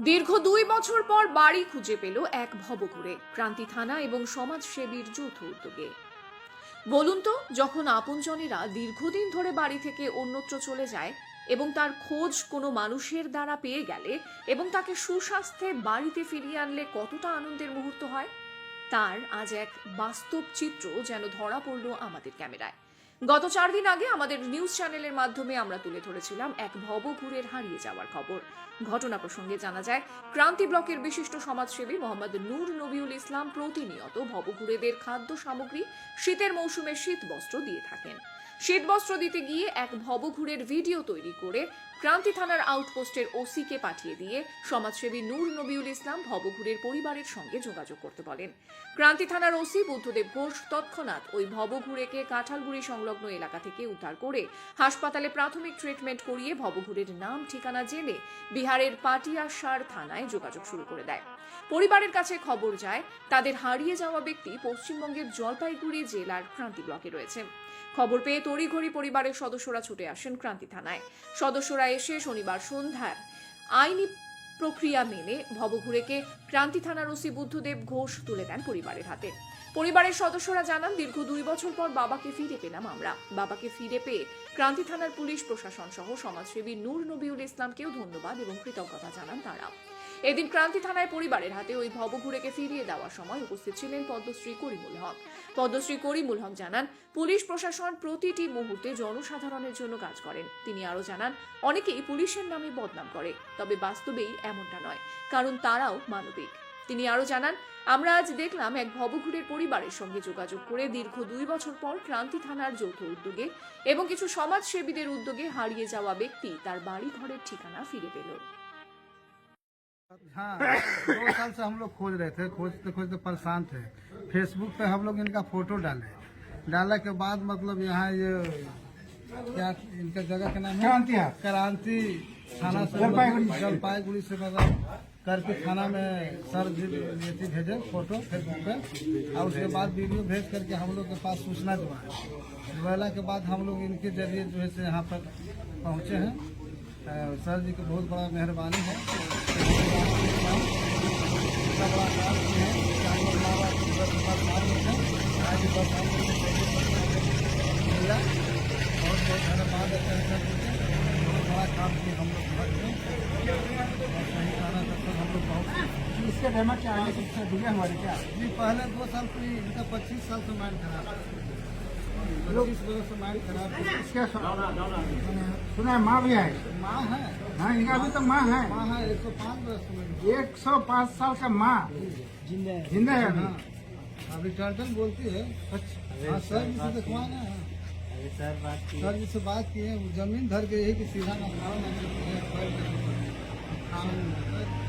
দীর্ঘ দুই বছর পর বাড়ি খুঁজে পেল এক ভবঘুরে, ক্রান্তি থানা এবং সমাজসেবীর যৌথ উদ্যোগে। বলুন তো, যখন আপনজনেরা দীর্ঘদিন ধরে বাড়ি থেকে অন্যত্র চলে যায় এবং তার খোঁজ কোনো মানুষের দ্বারা পেয়ে গেলে এবং তাকে সুস্বাস্থ্যে বাড়িতে ফিরিয়ে আনলে কতটা আনন্দের মুহূর্ত হয়? তার আজ এক বাস্তব চিত্র যেন ধরা পড়ল আমাদের ক্যামেরায়। গত চার দিন আগে আমাদের নিউজ চ্যানেলের মাধ্যমে আমরা তুলে ধরেছিলাম এক ভবঘুরের হারিয়ে যাওয়ার খবর। ঘটনা প্রসঙ্গে জানা যায়, ক্রান্তি ব্লকের বিশিষ্ট সমাজসেবী মোহাম্মদ নূর নবিউল ইসলাম প্রতিনিয়ত ভবঘুরেদের খাদ্য সামগ্রী, শীতের মৌসুমে শীত বস্ত্র দিয়ে থাকেন। শীত বস্ত্র দিতে গিয়ে এক ভবঘুরের ভিডিও তৈরি করে ক্রান্তি থানার আউটপোস্টের ওসিকে পাঠিয়ে দিয়ে সমাজসেবী নূর নবিউল ইসলাম ভবঘুরের পরিবারের সঙ্গে যোগাযোগ করতে বলেন। ক্রান্তি থানার ওসি বুদ্ধদেব ঘোষ তৎক্ষণাৎ ওই ভবঘুরেকে কাঁঠালগুড়ি সংলগ্ন এলাকা থেকে উদ্ধার করে হাসপাতালে প্রাথমিক ট্রিটমেন্ট করিয়ে ভবঘুরের নাম, ঠিকানা জেনে বিহারের পাটিয়াসার থানায় যোগাযোগ শুরু করে দেয়। পরিবারের কাছে খবর যায়, তাদের হারিয়ে যাওয়া ব্যক্তি পশ্চিমবঙ্গের জলপাইগুড়ি জেলার ক্রান্তি ব্লকে রয়েছে। খবর পেয়ে তড়িঘড়ি পরিবারের সদস্যরা ছুটে আসেন ক্রান্তি থানায়। সদস্যরা এসে শনিবার সন্ধ্যার আইনি প্রক্রিয়া মেনে ভবঘুরেকে ক্রান্তি থানার ওসি বুদ্ধদেব ঘোষ তুলে দেন পরিবারের হাতে। পরিবারের সদস্যরা জানান, দীর্ঘ দুই বছর পর বাবাকে ফিরে পেলাম আমরা। বাবাকে ফিরে পেয়ে ক্রান্তি থানার পুলিশ প্রশাসন সহ সমাজসেবী নূর নবিউল ইসলামকেও ধন্যবাদ এবং কৃতজ্ঞতা জানান তারা। এদিন ক্রান্তি থানায় পরিবারের হাতে ওই ভবঘুরেকে ফিরিয়ে দেওয়ার সময় উপস্থিত ছিলেন পদ্মশ্রী করিমুল হক। পদ্মশ্রী করিমুল হক জানান, পুলিশ প্রশাসন প্রতিটি মুহূর্তে জনসাধারণের জন্য কাজ করেন। তিনি আরও জানান, অনেকেই পুলিশের নামে বদনাম করে, তবে বাস্তবেই এমনটা নয়, কারণ তারাও মানবিক। তিনি আরও জানান, আমরা আজ দেখলাম এক ভবঘুরের পরিবারের সঙ্গে যোগাযোগ করে দীর্ঘ দুই বছর পর ক্রান্তি থানার যৌথ উদ্যোগে এবং কিছু সমাজসেবীদের উদ্যোগে হারিয়ে যাওয়া ব্যক্তি তার বাড়ি ঘরের ঠিকানা ফিরে পেল। हाँ दो साल से हम लोग खोज रहे थे खोजते खोजते परेशान थे फेसबुक पे हम लोग इनका फ़ोटो डाले। डालने के बाद मतलब यहाँ ये क्या इनका जगह का नाम है? क्रांति है। क्रांति थाना से जलपाईगुड़ी। से मतलब करके थाना में सर जी भेजे फ़ोटो फेसबुक पे। और उसके बाद वीडियो भेज करके हम लोग के पास सूचना दिलवाए दिलवाला के बाद हम लोग इनके ज़रिए जो है से यहाँ पर पहुँचे हैं। सर जी की बहुत बड़ा मेहरबानी है। इसके डेमर क्या है? इससे हमारे क्या? जी, पहले दो साल से इनका पच्चीस साल से माइंड खराब से खराब है। सुना है माँ भी है? माँ है। हाँ इनका अभी तो माँ है। माँ है एक सौ पाँच वर्ष एक सौ पाँच साल का माँ। ज़िंदा है। अभी। हाँ। अभी टर्टल बोलती है। हाँ सर जी से दिखवाए ना हाँ। सर जी से बात की है। ज़मीन धर के यही कि सीधा ना खाओ ना हाँ।